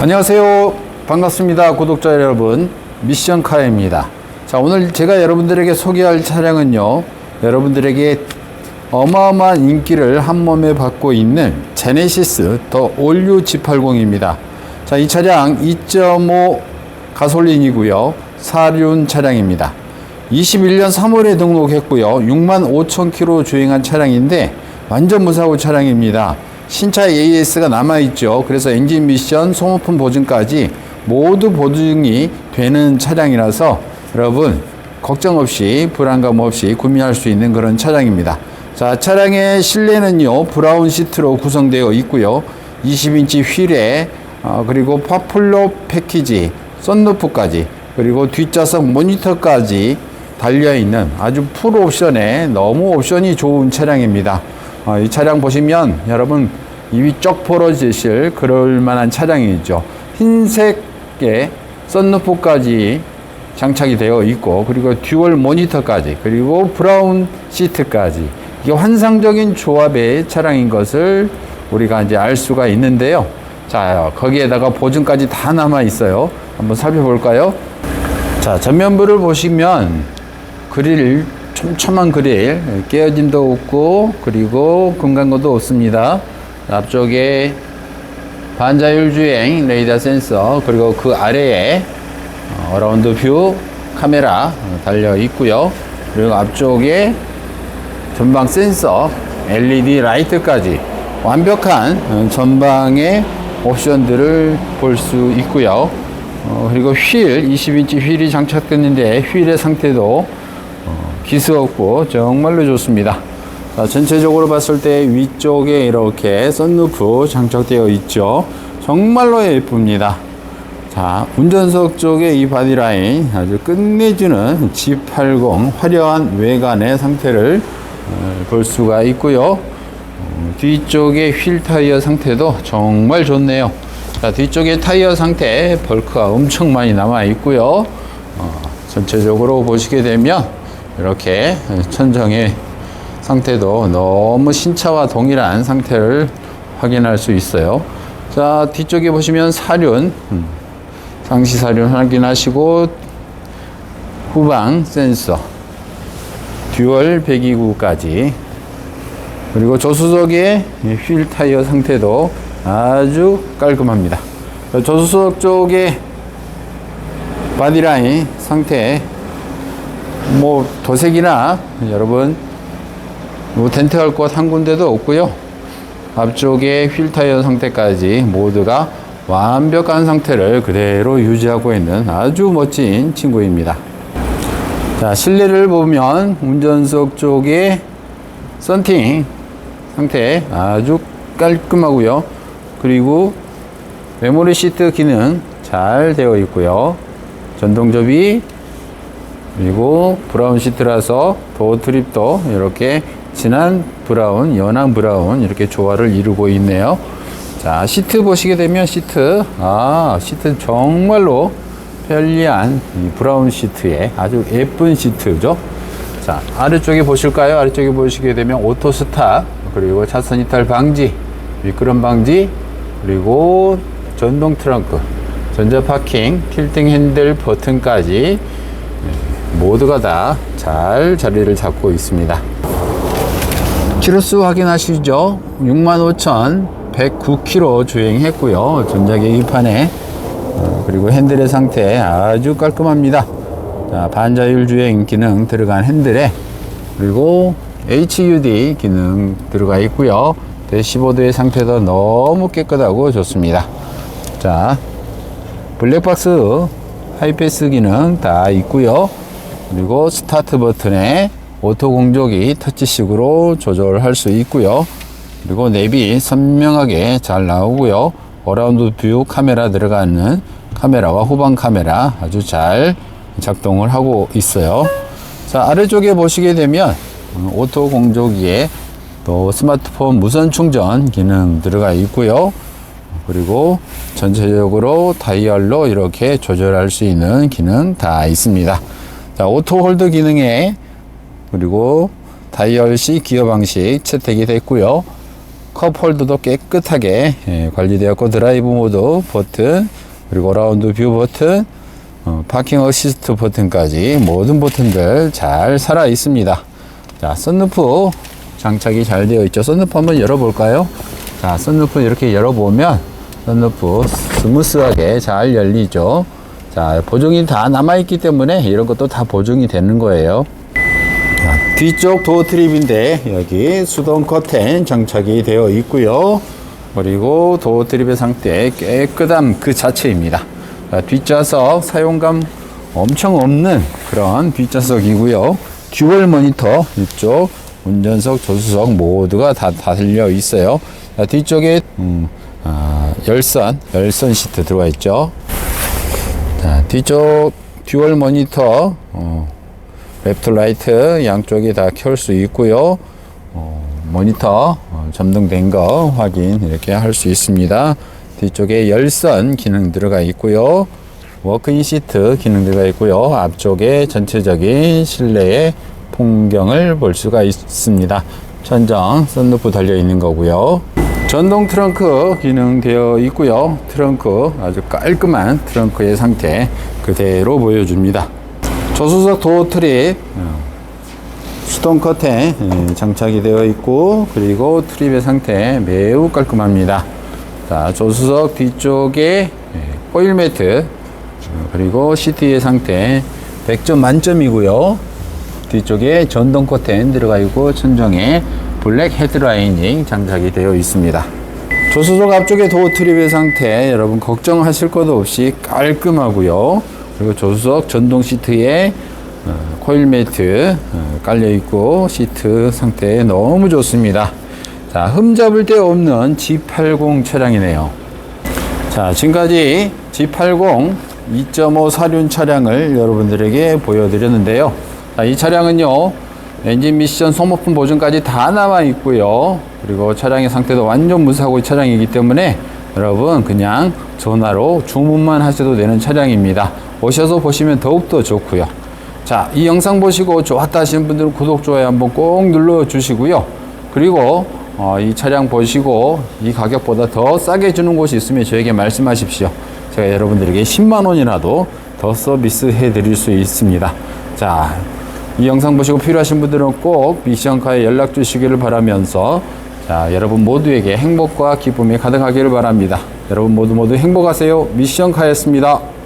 안녕하세요. 반갑습니다. 구독자 여러분. 미션카입니다. 자, 오늘 제가 여러분들에게 소개할 차량은요. 여러분들에게 어마어마한 인기를 한 몸에 받고 있는 제네시스 더 올류 G80입니다. 자, 이 차량 2.5 가솔린이고요. 사륜 차량입니다. 21년 3월에 등록했고요. 6만 5천 킬로 주행한 차량인데 완전 무사고 차량입니다. 신차 AS가 남아있죠. 그래서 엔진 미션, 소모품 보증까지 모두 보증이 되는 차량이라서 여러분 걱정 없이 불안감 없이 구매할 수 있는 그런 차량입니다. 자, 차량의 실내는요, 브라운 시트로 구성되어 있고요. 20인치 휠에, 어, 그리고 파플러 패키지, 썬루프까지, 그리고 뒷좌석 모니터까지 달려있는 아주 풀 옵션에 너무 옵션이 좋은 차량입니다. 어, 이 차량 보시면 여러분 입이 쩍 벌어지실 그럴 만한 차량이죠. 흰색의 썬루프까지 장착이 되어 있고 그리고 듀얼 모니터까지 그리고 브라운 시트까지 이게 환상적인 조합의 차량인 것을 우리가 이제 알 수가 있는데요. 자 거기에다가 보증까지 다 남아 있어요. 한번 살펴볼까요? 자 전면부를 보시면 그릴 촘촘한 그릴 깨어짐도 없고 그리고 금간고도 없습니다. 앞쪽에 반자율 주행 레이더 센서 그리고 그 아래에 어, 어라운드 뷰 카메라 달려 있고요. 그리고 앞쪽에 전방 센서 LED 라이트까지 완벽한 어, 전방의 옵션들을 볼 수 있고요. 어, 그리고 휠 20인치 휠이 장착됐는데 휠의 상태도 어, 기스 없고 정말로 좋습니다. 자, 전체적으로 봤을 때 위쪽에 이렇게 썬루프 장착되어 있죠. 정말로 예쁩니다. 자, 운전석 쪽에 이 바디라인 아주 끝내주는 G80 화려한 외관의 상태를 어, 볼 수가 있고요. 어, 뒤쪽에 휠 타이어 상태도 정말 좋네요. 자, 뒤쪽에 타이어 상태 벌크가 엄청 많이 남아 있고요. 어, 전체적으로 보시게 되면 이렇게 천정의 상태도 너무 신차와 동일한 상태를 확인할 수 있어요. 자, 뒤쪽에 보시면 사륜, 음, 상시 사륜 확인하시고, 후방 센서, 듀얼 배기구까지, 그리고 조수석의 휠 타이어 상태도 아주 깔끔합니다. 조수석 쪽에 바디라인 상태, 뭐, 도색이나 여러분, 뭐 텐트 할 곳 한 군데도 없고요. 앞쪽에 휠 타이어 상태까지 모두가 완벽한 상태를 그대로 유지하고 있는 아주 멋진 친구입니다. 자, 실내를 보면 운전석 쪽에 썬팅 상태 아주 깔끔하고요. 그리고 메모리 시트 기능 잘 되어 있고요. 전동 접이 그리고 브라운 시트라서 도어 트립도 이렇게 진한 브라운, 연한 브라운 이렇게 조화를 이루고 있네요. 자, 시트 보시게 되면 시트, 아, 시트 정말로 편리한 이 브라운 시트에 아주 예쁜 시트죠. 자, 아래쪽에 보실까요? 아래쪽에 보시게 되면 오토 스탑, 그리고 차선 이탈 방지, 미끄럼 방지, 그리고 전동 트렁크, 전자 파킹, 틸팅 핸들 버튼까지 모두가 다 잘 자리를 잡고 있습니다. 키로수 확인하시죠. 65,109km 주행했고요. 전자계기판에 어, 그리고 핸들의 상태 아주 깔끔합니다. 자, 반자율 주행 기능 들어간 핸들에 그리고 HUD 기능 들어가 있고요. 대시보드의 상태도 너무 깨끗하고 좋습니다. 자, 블랙박스 하이패스 기능 다 있고요. 그리고 스타트 버튼에 오토 공조기 터치식으로 조절할 수 있고요. 그리고 내비 선명하게 잘 나오고요. 어라운드 뷰 카메라 들어가는 카메라와 후방 카메라 아주 잘 작동을 하고 있어요. 자, 아래쪽에 보시게 되면 어, 오토 공조기에 또 스마트폰 무선 충전 기능 들어가 있고요. 그리고 전체적으로 다이얼로 이렇게 조절할 수 있는 기능 다 있습니다. 자, 오토 홀드 기능에 그리고 다이얼 C 기어 방식 채택이 됐고요. 컵홀더도 깨끗하게 예, 관리되었고 드라이브 모드 버튼 그리고 라운드 뷰 버튼 어, 파킹 어시스트 버튼까지 모든 버튼들 잘 살아 있습니다. 자, 썬루프 장착이 잘 되어 있죠. 썬루프 한번 열어볼까요? 자, 썬루프 이렇게 열어보면 썬루프 스무스하게 잘 열리죠. 자, 보증이 다 남아있기 때문에 이런 것도 다 보증이 되는 거예요. 자, 뒤쪽 도어 트립인데 여기 수동 커튼 장착이 되어 있고요. 그리고 도어 트립의 상태 깨끗함 그 자체입니다. 자, 뒷좌석 사용감 엄청 없는 그런 뒷좌석이고요. 듀얼 모니터 이쪽 운전석 조수석 모두가 다 달려 있어요. 자, 뒤쪽에 음, 아, 열선 열선 시트 들어가 있죠. 자, 뒤쪽 듀얼 모니터 어, 랩트 라이트 양쪽에 다켤 수 있고요. 어, 모니터 어, 점등된 거 확인 이렇게 할 수 있습니다. 뒤쪽에 열선 기능 들어가 있고요. 워크인 시트 기능 들어가 있고요. 앞쪽에 전체적인 실내의 풍경을 볼 수가 있습니다. 천정 썬루프 달려 있는 거고요. 전동 트렁크 기능 되어 있고요. 트렁크 아주 깔끔한 트렁크의 상태 그대로 보여줍니다. 조수석 도어 트립 어, 수동 커튼 예, 장착이 되어 있고 그리고 트립의 상태 매우 깔끔합니다. 자 조수석 뒤쪽에 예, 호일 매트 어, 그리고 시트의 상태 100점 만점이고요. 뒤쪽에 전동 커튼 들어가 있고 천정에 블랙 헤드라이닝 장착이 되어 있습니다. 조수석 앞쪽에 도어 트립의 상태 여러분 걱정하실 것도 없이 깔끔하고요. 그리고 조수석 전동 시트에 어, 코일 매트 어, 깔려 있고 시트 상태 너무 좋습니다. 자, 흠잡을 데 없는 G80 차량이네요. 자, 지금까지 G80 2.5 사륜 차량을 여러분들에게 보여드렸는데요. 자, 이 차량은요, 엔진 미션 소모품 보증까지 다 남아 있고요. 그리고 차량의 상태도 완전 무사고 차량이기 때문에 여러분 그냥 전화로 주문만 하셔도 되는 차량입니다. 오셔서 보시면 더욱더 좋고요. 자, 이 영상 보시고 좋았다 하시는 분들은 구독, 좋아요 한번 꼭 눌러 주시고요. 그리고 어, 이 차량 보시고 이 가격보다 더 싸게 주는 곳이 있으면 저에게 말씀하십시오. 제가 여러분들에게 10만 원이라도 더 서비스 해 드릴 수 있습니다. 자, 이 영상 보시고 필요하신 분들은 꼭 미션카에 연락 주시기를 바라면서 자, 여러분 모두에게 행복과 기쁨이 가득하기를 바랍니다. 여러분 모두 모두 행복하세요. 미션카였습니다.